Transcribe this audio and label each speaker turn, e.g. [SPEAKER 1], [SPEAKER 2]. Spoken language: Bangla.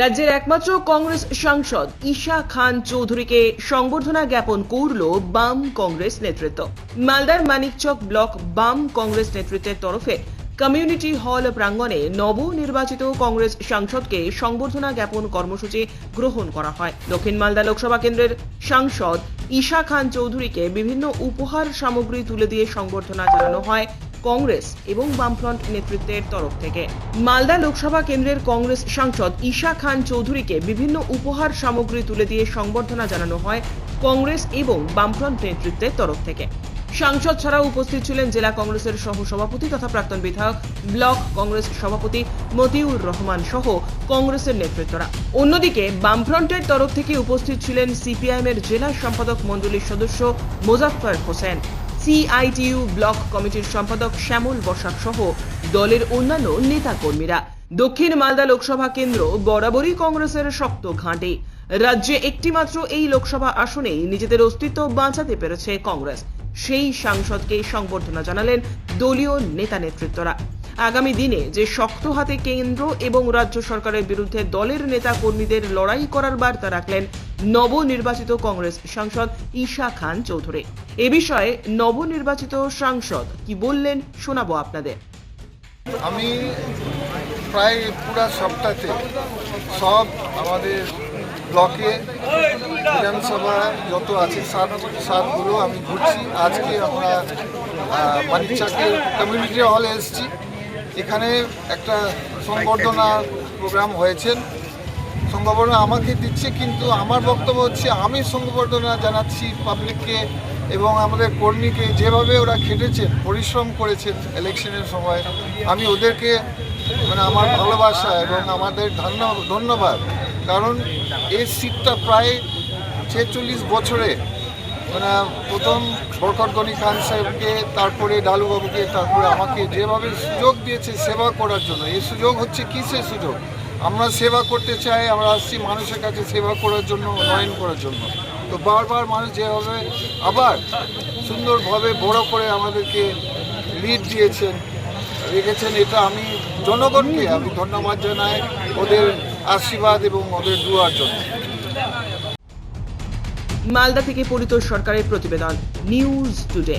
[SPEAKER 1] রাজ্যের একমাত্র কংগ্রেস সাংসদ ঈশা খান চৌধুরীকে সংবর্ধনা জ্ঞাপন করল বাম কংগ্রেস নেতৃত্ব। মালদার মানিকচক ব্লক বাম কংগ্রেস নেতৃত্বের তরফে কমিউনিটি হল প্রাঙ্গণে নবনির্বাচিত কংগ্রেস সাংসদকে সংবর্ধনা জ্ঞাপন কর্মসূচি গ্রহণ করা হয়। দক্ষিণ মালদা লোকসভা কেন্দ্রের সাংসদ ঈশা খান চৌধুরীকে বিভিন্ন উপহার সামগ্রী তুলে দিয়ে সংবর্ধনা জানানো হয়। কংগ্রেস এবং বামফ্রন্ট নেতৃত্বের তরফ থেকে। মালদা লোকসভা কেন্দ্রের কংগ্রেস সাংসদ ঈশা খান চৌধুরীকে বিভিন্ন উপহার সামগ্রী তুলে দিয়ে সংবর্ধনা জানানো হয় কংগ্রেস এবং বামফ্রন্ট নেতৃত্বের তরফ থেকে। সাংসদ ছাড়াও উপস্থিত ছিলেন জেলা কংগ্রেসের সহ সভাপতি তথা প্রাক্তন বিধায়ক, ব্লক কংগ্রেস সভাপতি মতিউর রহমান সহ কংগ্রেসের নেতৃত্বরা। অন্যদিকে, বামফ্রন্টের তরফ থেকে উপস্থিত ছিলেন সিপিআইএম এর জেলা সম্পাদক মণ্ডলীর সদস্য মোজাফফর হোসেন। সিআইটিইউ ব্লক কমিটির সম্পাদক শ্যামল বসাক সহ দলের অন্যান্য নেতাকর্মীরা। দক্ষিণ মালদা লোকসভা কেন্দ্র বরাবরই কংগ্রেসের শক্ত ঘাঁটি। রাজ্যে একটিমাত্র এই লোকসভা আসনেই নিজেদের অস্তিত্ব বাঁচাতে পেরেছে কংগ্রেস। সেই সাংসদকে সংবর্ধনা জানালেন দলীয় নেতা নেতৃত্বরা। আগামী দিনে যে শক্ত হাতে কেন্দ্র এবং রাজ্য সরকারের বিরুদ্ধে দলের নেতা কর্মীদের লড়াই করার বার্তা রাখলেন নবনির্বাচিত কংগ্রেস সাংসদ ঈশা খান চৌধুরী। এ বিষয়ে নবনির্বাচিত সাংসদ কি বললেন শোনাবো আপনাদের।
[SPEAKER 2] আমি প্রায় পুরা সপ্তাহে সব আমাদের ব্লকে বিধানসভা যত আছে সাত সাতগুলো আমি ঘুরছি। আজকে আমরা আহ, মানিকচাকের কমিউনিটি হলে এসেছি। এখানে একটা সংবর্ধনা প্রোগ্রাম হয়েছেন সংবর্ধনা আমাকে দিচ্ছে কিন্তু আমার বক্তব্য হচ্ছে আমি সংবর্ধনা জানাচ্ছি পাবলিককে এবং আমাদের কর্মীকে যেভাবে ওরা খেটেছেন, পরিশ্রম করেছেন ইলেকশনের সময়, আমি ওদেরকে মানে আমার ভালোবাসা এবং আমাদের ধন্য- ধন্যবাদ। কারণ এই সিটটা প্রায় ছেচল্লিশ বছরে মানে প্রথম বরকত গনি খান সাহেবকে, তারপরে ডালুবাবুকে, তারপরে আমাকে যেভাবে সুযোগ দিয়েছে সেবা করার জন্য। এই সুযোগ হচ্ছে কিসের সুযোগ? আমরা সেবা করতে চাই, আমরা আসছি মানুষের কাছে সেবা করার জন্য, উন্নয়ন করার জন্য। তো বারবার মানুষ যেভাবে আবার সুন্দরভাবে বড় করে আমাদেরকে লিড দিয়েছেন, রেখেছেন, এটা আমি জনগণকে আমি ধন্যবাদ জানাই ওদের আশীর্বাদ এবং ওদের দুয়ার জন্য।
[SPEAKER 1] মালদা থেকে পরিতোষ সরকারের প্রতিবেদন, নিউজ টুডে।